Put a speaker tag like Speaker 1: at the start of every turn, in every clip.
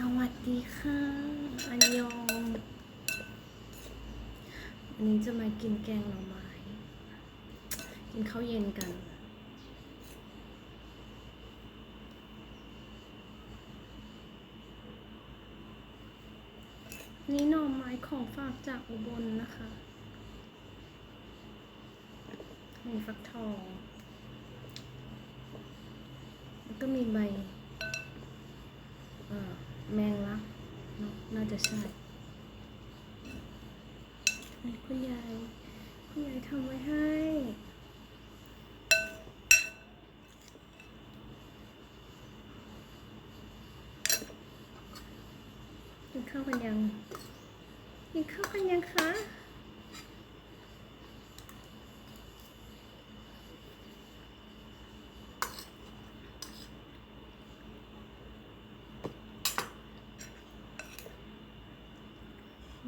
Speaker 1: สวัสดีค่ะ อันยองวันนี้จะมากินแกงหน่อไม้ กินข้าวเย็นกัน นี่หน่อไม้ของฝากจากอุบลนะคะมีฟักทอง แล้วก็มีใบ เอ่อแมงลักเนอะน่า จะใช่คุณยายคุณยายทำไว้ให้กินข้าวกันยังกินข้าวกันยังคะ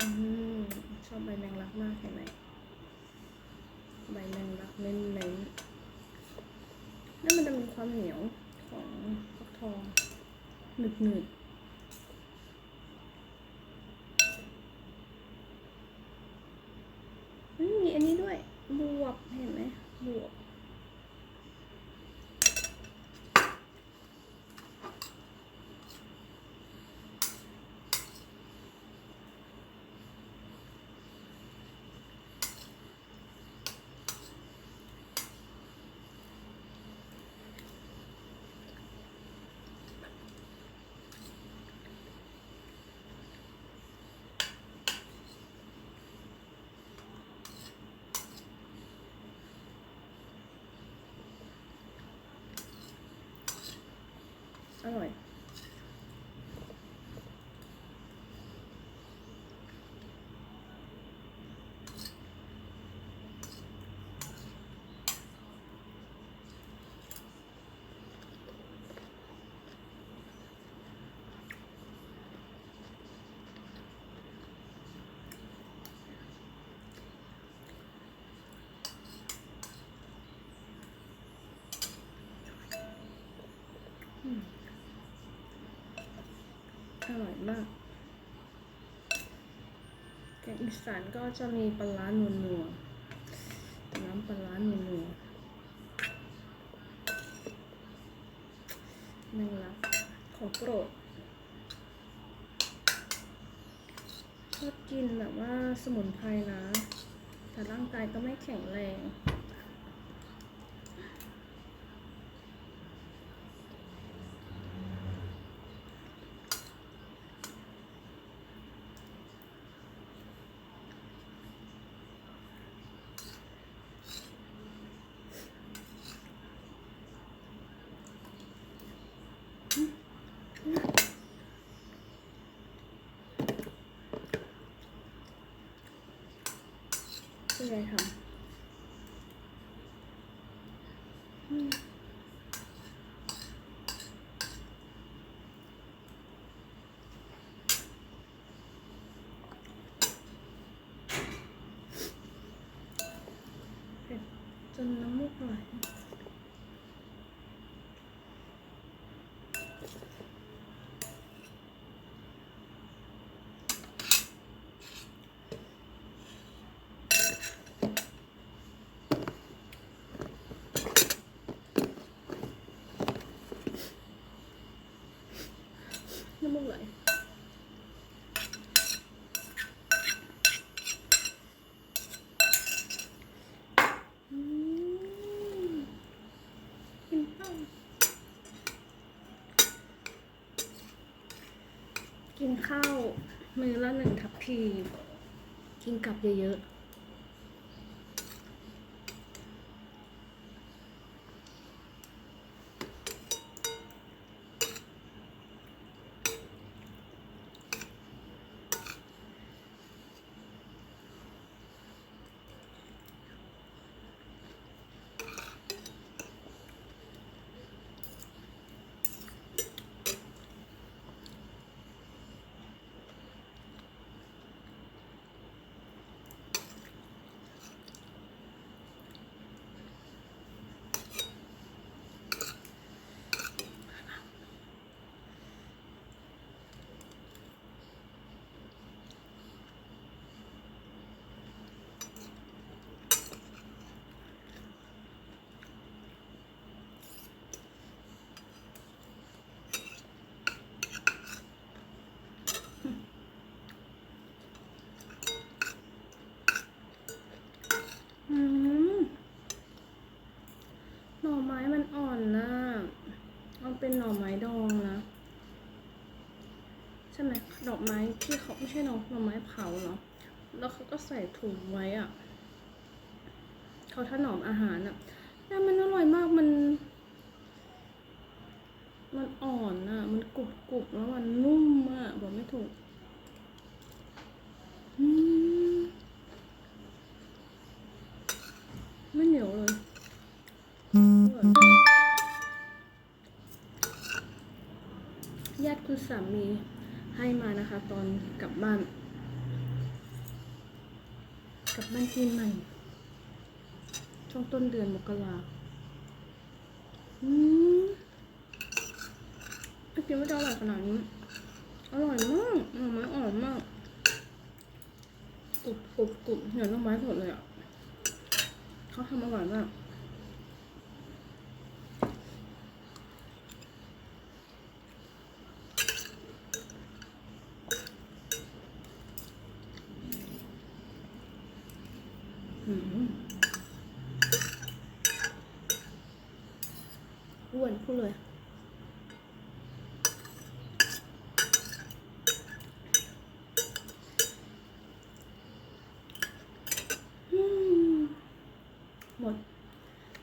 Speaker 1: อืมชอ บใบแมงลักมากเห็นไหมใบแมงลักเน้นๆแล้วมันจะมีความเหนียวของฟักทองหนึบหนึบๆมีอันนี้ด้วย บวบ เห็นไหมบวบ อร่ อร่อยมาก แกงอีสานก็จะมีปลาร้านัวๆน้ำปลาร้านัวๆแมงลักของโปรดชอบกินแบบว่าสมุนไพรนะ แต่ร่างกายก็ไม่แข็งแรง คุณยายทำอืมเผ็ดจนน้ำมูกไหลน้ำมูกไหลอืมกินข้าว กินข้าว มือละหนึ่งทัพพี กินกับเยอะๆ เป็นหน่อไม้ดองนะ ใช่ไหมดอกไม้ที่เขาไม่ใช่หน่อหน่อไม้เผาเนาะแล้วเขาก็ใส่ถุงไว้อะเขาถนอมอาหารอะแต่มันอร่อยมากมัน สามีให้มานะคะ ตอนกลับบ้าน กลับบ้านปีใหม่ ช่วงต้นเดือนมกราอืมไม่คิดว่าจะอร่อยขนาดนี้ อร่อยมากหน่อไม้อ่อนมากกรุบกรุบกรุบเหนือหน่อไม้สดเลยอะเขาทำอร่อยมาก อ้วนพูดเลยอืมหมด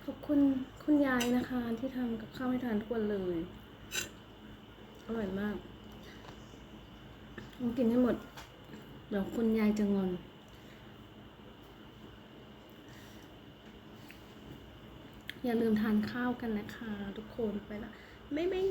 Speaker 1: ขอบคุณคุณยายนะคะที่ทำกับข้าวให้ทานทุกวันเลย อร่อยมากต้องกินให้หมด เดี๋ยวคุณยายจะงอน อย่าลืมทานข้าวกันนะคะ ทุกคนไปละไม่ไม่